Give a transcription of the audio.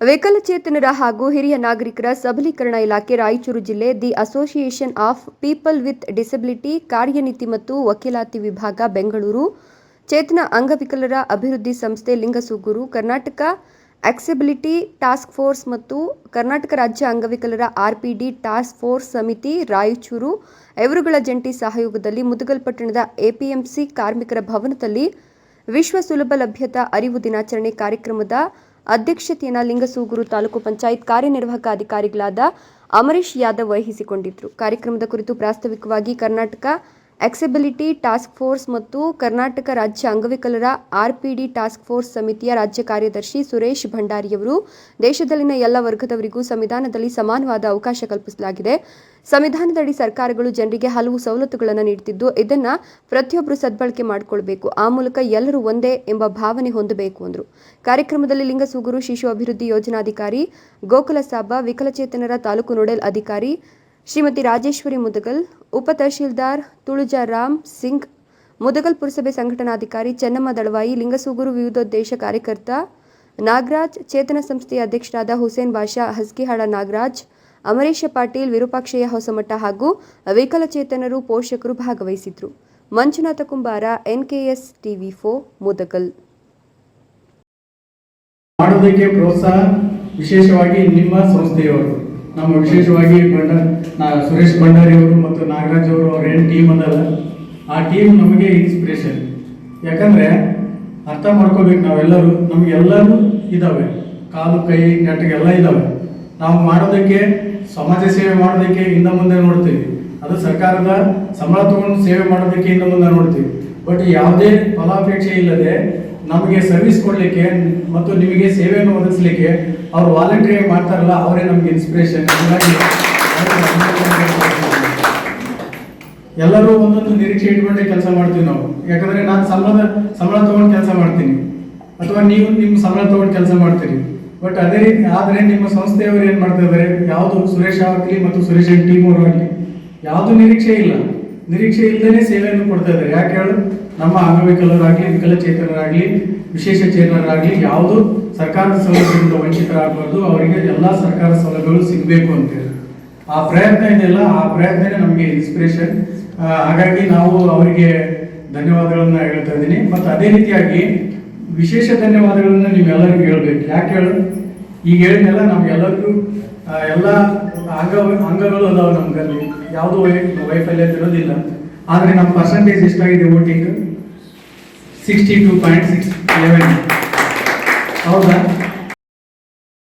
ವಿಕಲಚೇತನರ ಹಾಗೂ ಹಿರಿಯ ನಾಗರಿಕರ ಸಬಲೀಕರಣ ಇಲಾಖೆ ರಾಯಚೂರು ಜಿಲ್ಲೆ the association of people with disability, ಕಾರ್ಯನೀತಿ ಮತ್ತು ವಕೀಲಾತಿ ವಿಭಾಗ, ಬೆಂಗಳೂರು. ಚೇತನ ಅಂಗವಿಕಲರ ಅಭಿವೃದ್ಧಿ ಸಂಸ್ಥೆ Lingasugur, Karnataka accessibility task force ಮತ್ತು ಕರ್ನಾಟಕ ರಾಜ್ಯ ಅಂಗವಿಕಲರ ಆರ್ಪಿಡಿ ಟಾಸ್ಕ್ ಫೋರ್ಸ್ ಸಮಿತಿ ರಾಯಚೂರು. ಇವರುಗಳ ಜಂಟಿ ಸಹಯೋಗದಲ್ಲಿ ಮುದಗಲ್ಪಟ್ಟಣದ ಎಪಿಎಂಸಿ ಕಾರ್ಮಿಕರ ಭವನದಲ್ಲಿ ವಿಶ್ವ ಸುಲಭ ಲಭ್ಯತಾ ಅರಿವು ದಿನಾಚರಣೆ ಕಾರ್ಯಕ್ರಮದ ಅಧ್ಯಕ್ಷತೆಯನ್ನು ಲಿಂಗಸೂಗೂರು ತಾಲೂಕು ಪಂಚಾಯತ್ ಕಾರ್ಯನಿರ್ವಾಹಕ ಅಧಿಕಾರಿಗಳಾದ ಅಮರೀಶ್ ಯಾದವ್ ವಹಿಸಿಕೊಂಡಿದ್ದರು ಕಾರ್ಯಕ್ರಮದ ಕುರಿತು ಪ್ರಾಸ್ತಾವಿಕವಾಗಿ ಕರ್ನಾಟಕ ಆಕ್ಸೆಬಿಲಿಟಿ ಟಾಸ್ಕ್ ಫೋರ್ಸ್ ಮತ್ತು ಕರ್ನಾಟಕ ರಾಜ್ಯ ಅಂಗವಿಕಲರ ಆರ್ಪಿಡಿ ಟಾಸ್ಕ್ ಫೋರ್ಸ್ ಸಮಿತಿಯ ರಾಜ್ಯ ಕಾರ್ಯದರ್ಶಿ ಸುರೇಶ್ ಭಂಡಾರಿಯವರು ದೇಶದಲ್ಲಿನ ಎಲ್ಲ ವರ್ಗದವರಿಗೂ ಸಂವಿಧಾನದಲ್ಲಿ ಸಮಾನವಾದ ಅವಕಾಶ ಕಲ್ಪಿಸಲಾಗಿದೆ. ಸಂವಿಧಾನದಡಿ ಸರ್ಕಾರಗಳು ಜನರಿಗೆ ಹಲವು ಸವಲತ್ತುಗಳನ್ನು ನೀಡುತ್ತಿದ್ದು, ಇದನ್ನು ಪ್ರತಿಯೊಬ್ಬರು ಸದ್ಬಳಕೆ ಮಾಡಿಕೊಳ್ಬೇಕು. ಆ ಮೂಲಕ ಎಲ್ಲರೂ ಒಂದೇ ಎಂಬ ಭಾವನೆ ಹೊಂದಬೇಕು ಅಂದರು. ಕಾರ್ಯಕ್ರಮದಲ್ಲಿ ಲಿಂಗಸೂಗೂರು ಶಿಶು ಅಭಿವೃದ್ಧಿ ಯೋಜನಾಧಿಕಾರಿ, ಗೋಕುಲ ಸಾಬ, ವಿಕಲಚೇತನರ ತಾಲೂಕು ನೋಡೆಲ್ ಅಧಿಕಾರಿ ಶ್ರೀಮತಿ ರಾಜೇಶ್ವರಿ ಮುದಗಲ್, ಉಪ ತಹಶೀಲ್ದಾರ್ ತುಳುಜಾರಾಮ್ ಸಿಂಗ್, ಮುದಗಲ್ ಪುರಸಭೆ ಸಂಘಟನಾಧಿಕಾರಿ ಚೆನ್ನಮ್ಮ ದಳವಾಯಿ, ಲಿಂಗಸೂಗೂರು ವಿವಿಧೋದ್ದೇಶ ಕಾರ್ಯಕರ್ತ ನಾಗರಾಜ್, ಚೇತನ ಸಂಸ್ಥೆಯ ಅಧ್ಯಕ್ಷರಾದ ಹುಸೇನ್ ಬಾಷಾ ಹಸ್ಕಿಹಾಳ ನಾಗರಾಜ್, ಅಮರೇಶ ಪಾಟೀಲ್, ವಿರೂಪಾಕ್ಷಯ್ಯ ಹೊಸಮಠ ಹಾಗೂ ವಿಕಲಚೇತನರು ಪೋಷಕರು ಭಾಗವಹಿಸಿದ್ರು. ಮಂಜುನಾಥ ಕುಂಬಾರ, ಎನ್ಕೆಎಸ್ ಟಿವಿ ಫೋ ಮುದಗಲ್. ಮಾಡೋದಕ್ಕೆ ಪ್ರೋತ್ಸಾಹ, ವಿಶೇಷವಾಗಿ ನಿಮ್ಮ ಸಂಸ್ಥೆಯವರು. ನಮ್ಮ ವಿಶೇಷವಾಗಿ ಬಂಡ ನಾ ಸುರೇಶ್ ಭಂಡಾರಿ ಅವರು ಮತ್ತು ನಾಗರಾಜ್ ಅವರು ಅವ್ರ ಏನು ಟೀಮ್ ಅದಲ್ಲ, ಆ ಟೀಮ್ ನಮಗೆ ಇನ್ಸ್ಪಿರೇಷನ್ ಯಾಕಂದರೆ ಅರ್ಥ ಮಾಡ್ಕೋಬೇಕು ನಾವೆಲ್ಲರೂ, ನಮಗೆಲ್ಲರೂ ಇದ್ದಾವೆ ಕಾಲು, ಕೈ, ನೆಟ್ಟಗೆಲ್ಲ ಇದ್ದಾವೆ ನಾವು ಮಾಡೋದಕ್ಕೆ, ಸಮಾಜ ಸೇವೆ ಮಾಡೋದಕ್ಕೆ ಹಿಂದೆ ಮುಂದೆ ನೋಡ್ತೀವಿ. ಅದು ಸರ್ಕಾರದ ಸಂಬಳ ತಗೊಂಡು ಸೇವೆ ಮಾಡೋದಕ್ಕೆ ಹಿಂದೆ ಮುಂದೆ ನೋಡ್ತೀವಿ. ಬಟ್ ಯಾವುದೇ ಫಲಾಪೇಕ್ಷೆ ಇಲ್ಲದೆ ನಮಗೆ ಸರ್ವಿಸ್ ಕೊಡಲಿಕ್ಕೆ ಮತ್ತು ನಿಮಗೆ ಸೇವೆಯನ್ನು ಒದಗಿಸ್ಲಿಕ್ಕೆ ಅವರು ವಾಲಂಟಿಯರ್ ಮಾಡ್ತಾರಲ್ಲ, ಅವರೇ ನಮಗೆ ಇನ್ಸ್ಪಿರೇಷನ್ ಎಲ್ಲರೂ ಒಂದೊಂದು ನಿರೀಕ್ಷೆ ಇಟ್ಕೊಂಡೆ ಕೆಲಸ ಮಾಡ್ತೀವಿ ನಾವು. ಯಾಕಂದ್ರೆ ನಾನು ಸಂಬಳದ ಸಂಬಳ ತಗೊಂಡು ಕೆಲಸ ಮಾಡ್ತೀನಿ. ಅಥವಾ ನೀವು ನಿಮ್ಮ ಸಂಬಳ ತಗೊಂಡು ಕೆಲಸ ಮಾಡ್ತೀರಿ. ಬಟ್ ಅದೇ ರೀತಿ, ಆದರೆ ನಿಮ್ಮ ಸಂಸ್ಥೆಯವರು ಏನು ಮಾಡ್ತಾ ಇದ್ದಾರೆ ಯಾವುದು ಸುರೇಶ್ ಆಗಲಿ ಮತ್ತು ಸುರೇಶ್ ಟೀಮ್ ಅವರು ಆಗಲಿ, ಯಾವುದು ನಿರೀಕ್ಷೆ ಇಲ್ಲ. ನಿರೀಕ್ಷೆ ಇಲ್ಲದೇ ಸೇವೆಯನ್ನು ಕೊಡ್ತಾ ಇದ್ದಾರೆ ಯಾಕೆ ಹೇಳು? ನಮ್ಮ ಅಂಗವಿಕಲರಾಗಲಿ ವಿಕಲಚೇತನರಾಗಲಿ, ವಿಶೇಷ ಚೇತನರಾಗಲಿ, ಯಾವುದು ಸರ್ಕಾರದ ಸೌಲಭ್ಯದಿಂದ ವಂಚಿತರಾಗಬಾರ್ದು, ಅವರಿಗೆ ಎಲ್ಲ ಸರ್ಕಾರ ಸೌಲಭ್ಯಗಳು ಸಿಗಬೇಕು ಅಂತೇಳಿ ಆ ಪ್ರಯತ್ನ ಇದೆಯಲ್ಲ, ಆ ಪ್ರಯತ್ನನೇ ನಮಗೆ ಇನ್ಸ್ಪಿರೇಷನ್ ಹಾಗಾಗಿ ನಾವು ಅವರಿಗೆ ಧನ್ಯವಾದಗಳನ್ನು ಹೇಳ್ತಾ ಇದ್ದೀನಿ. ಮತ್ತು ಅದೇ ರೀತಿಯಾಗಿ ವಿಶೇಷ ಧನ್ಯವಾದಗಳನ್ನು ನೀವೆಲ್ಲರಿಗೂ ಹೇಳಬೇಕು. ಯಾಕೆ ಹೇಳು? ಈಗ ಹೇಳಿದ್ನೆಲ್ಲ, ನಮಗೆಲ್ಲರಿಗೂ ಎಲ್ಲ ಅಂಗ ಅಂಗಗಳು ಅದಾವೆ ನಮಗಲ್ಲಿ. ಯಾವುದೋ ವೈ, ವೈಫಲ್ಯ ಇರೋದಿಲ್ಲ. ಆದರೆ ನಮ್ಮ ಪರ್ಸೆಂಟೇಜ್ ಎಷ್ಟಾಗಿದೆ voting sixty two point six eleven ಹೌದಾ?